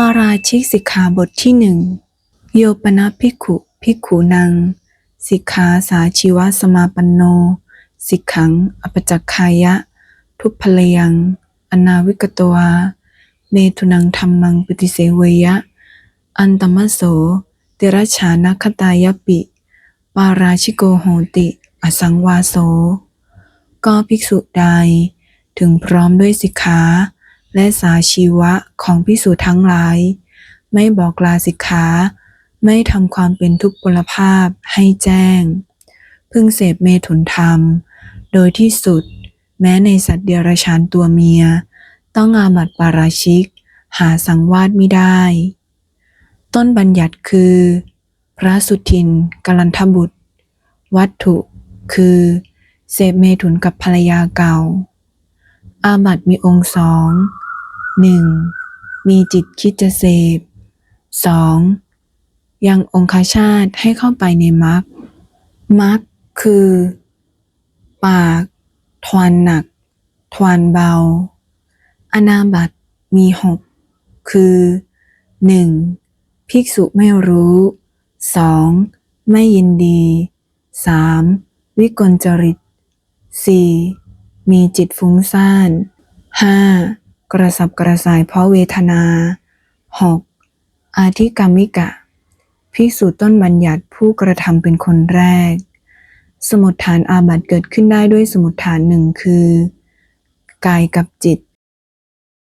ปาราชิกสิกขาบทที่หนึ่งโยปนะภิกขุภิกขุนัง สิกขาสาชีวสมาปันโน สิกขังอปจักขายะ ทุพพลยัง อนาวิกตวาเมทุนังธรรมังปฏิเสเวยะ อันตมโสเตระชานะคตายปิ ปาราชิโกโหติ อสังวาโส ก็ภิกษุใด ถึงพร้อมด้วยสิกขา และสาชีวะของภิกษุทั้งหลาย ไม่บอกลาสิกขา ไม่ทำความเป็นทุกพลภาพให้แจ้ง พึงเสพเมถุนธรรม โดยที่สุด แม้ในสัตว์เดรัจฉานตัวเมีย ต้องอาบัติปาราชิก หาสังวาสไม่ได้ ต้นบัญญัติคือ พระสุทินกัลันทบุตร วัตถุคือ เสพเมถุนกับภรรยาเก่า อาบัตมีองค์สองหนึ่งมีจิตคิดจะเสพสองยังองคชาตให้เข้าไปในมรรคมรรคคือ ปาก ทวารหนัก ทวารเบา อนาบัตมีหกคือหนึ่งภิกษุไม่รู้สองไม่ยินดีสามวิกลจริตสี่ มีจิตฟุ้งซ่านห้ากระสับกระส่ายเพราะเวทนาหกอาธิกรรมิกะ ภิกษุต้นบัญญัติผู้กระทำเป็นคนแรก สมุดฐานอาบัติเกิดขึ้นได้ด้วยสมุดฐานหนึ่งคือ กายกับจิต